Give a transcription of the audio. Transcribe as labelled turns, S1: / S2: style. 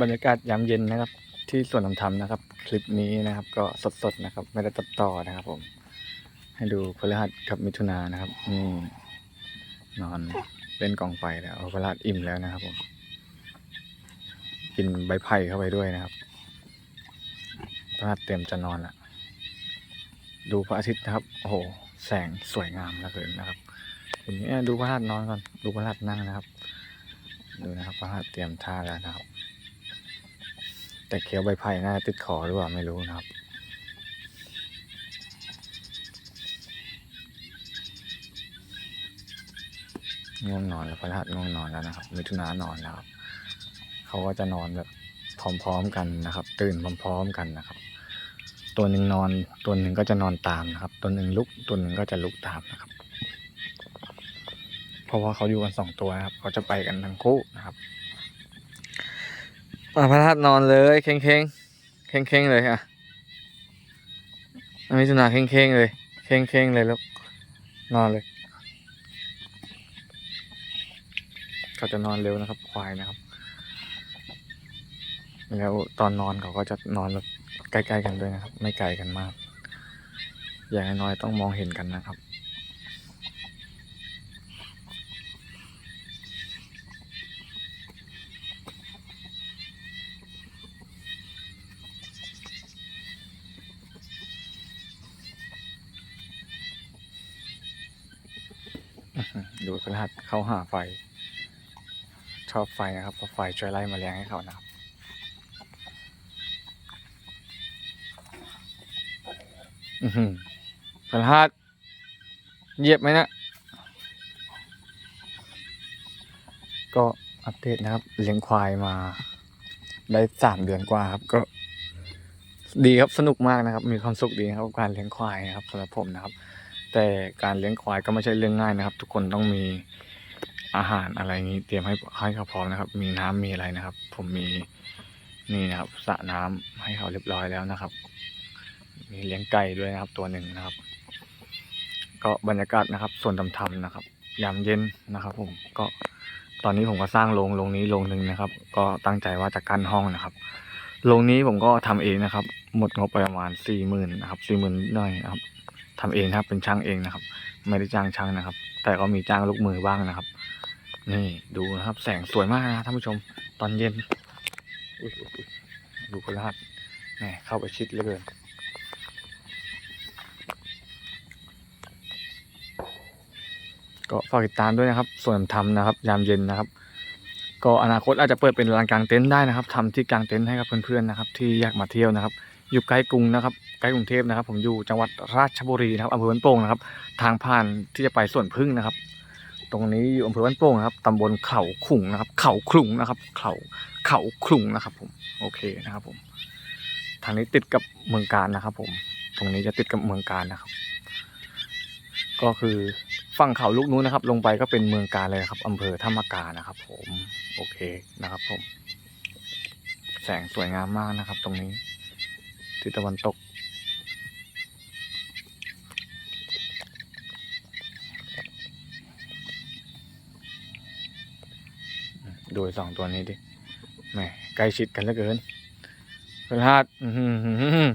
S1: บรรยากาศยามเย็นนะครับ ที่สวนน้ำธรรมนะครับ คลิปนี้นะครับ ก็สดๆนะครับ ไม่ได้ตัดต่อนะครับ ผม ให้ดูพฤหัสกับมิถุนานะครับนี่นอนเล่นกองไฟแล้วพฤหัสอิ่มแล้วนะครับ ผม กินใบไผ่เข้าไปด้วยนะครับพฤหัสเตรียมจะนอนละดูพระอาทิตย์นะครับโอ้โหแสงสวยงามเหลือเกินนะครับทีนี้ดูพระหัสนอนก่อนดูพระหัสนั่งนะครับ ดูนะครับพระหัสเตรียมท่าแล้วนะครับ แต่เคี้ยวใบไผ่น่าติดคอหรือเปล่าไม่รู้นะครับ ง่วงนอนแล้วพระหัสง่วงนอนแล้วนะครับมิถุนานอนแล้วครับเขาก็จะนอนแบบพร้อมๆกันนะครับ ตื่นพร้อมๆกันนะครับ ตัวหนึ่งนอนตัวหนึ่งก็จะนอนตามนะครับ ตัวหนึ่งลุกตัวหนึ่งก็จะลุกตามนะครับ เพราะว่าเขาอยู่กันสองตัวนะครับ เขาจะไปกันทั้งคู่นะครับ มาพระหัสนอนเลยเค้งเค้งเค้งเค้งเลยอะมิถุนาเค้งเค้งเลยเค้งเค้งเลยลูกนอนเลยเขาจะนอนเร็วนะครับ ควายนะครับ แล้วตอนนอนเขาก็จะนอนแบบใกล้ๆกันด้วยนะครับ ไม่ไกลกันมาก อย่างน้อยๆต้องมองเห็นกันนะครับ ดูพฤหัสเข้าหาไฟ ชอบไฟนะครับเพราะไฟช่วยไล่มแมลงให้เขานะครับอือหือพลหัสเหยียบไหมนะ ก็อัปเดตนะครับ เลี้ยงควายมาได้สามเดือนกว่าครับ ก็ ดีครับสนุกมากนะครับ มีความสุขดีนะครับการเลี้ยงควายนะครับสำหรับผมนะครับ แต่การเลี้ยงควายก็ไม่ใช่เรื่องง่ายนะครับ ทุกคนต้องมีอาหารอะไรนี้ เตรียมให้ให้เขาพร้อมนะครับ มีน้ำมีอะไรนะครับ ผมมีนี่นะครับสระน้ำให้เขาเรียบร้อยแล้วนะครับ มีเลี้ยงไก่ด้วยนะครับ ตัวหนึ่งนะครับ ก็บรรยากาศนะครับ ส่วนทำทำๆนะครับยามเย็นนะครับ ผมก็ตอนนี้ผมก็สร้างโรงโรงนี้โรงหนึ่งนะครับ ก็ตั้งใจว่าจะกั้นห้องนะครับโรงนี้ผมก็ทำเองนะครับ หมดงบประมาณสี่หมื่นนะครับสี่หมื่นหน่อยนะครับ ทำเองครับ เป็นช่างเองนะครับ ไม่ได้จ้างช่างนะครับ แต่ก็มีจ้างลูกมือบ้างนะครับ นี่ดูนะครับ แสงสวยมากนะท่านผู้ชม ตอนเย็นอุ๊ยอุ๊ยอุ๊ยดูพลหัสแหมเข้าไปชิดเลยก็ฝากติดตามด้วยนะครับ ส่วนทำนะครับ ยามเย็นนะครับ ก็อนาคตอาจจะเปิดเป็นลานกลางเต็นท์ได้นะครับทำที่กลางเต็นท์ให้กับเพื่อนๆนะครับ ที่อยากมาเที่ยวนะครับ อยู่ใกล้กรุงนะครับใกล้กรุงเทพนะครับ ผมอยู่จังหวัดราชบุรีนะครับอำเภอบ้านโป่งนะครับ ทางผ่านที่จะไปสวนพึ่งนะครับ ตรงนี้อยู่อำเภอบ้านโป่งนะครับตำบลเขาขุงนะครับ เขาขลุงนะครับ เขาเขาขลุงนะครับ ผมโอเคนะครับผมทางนี้ติดกับเมืองการนะครับ ผม ตรงนี้จะติดกับเมืองการนะครับ ก็คือฝั่งเขาลูกนู้นนะครับ ลงไปก็เป็นเมืองการเลยครับอำเภอธรรมกานะครับ ผมโอเคนะครับ ผม แสงสวยงามมากนะครับ ตรงนี้ ทิศตะวันตก ดูสองตัวนี้ดิแหมใกล้ชิดกันเหลือเกินพลาดอืม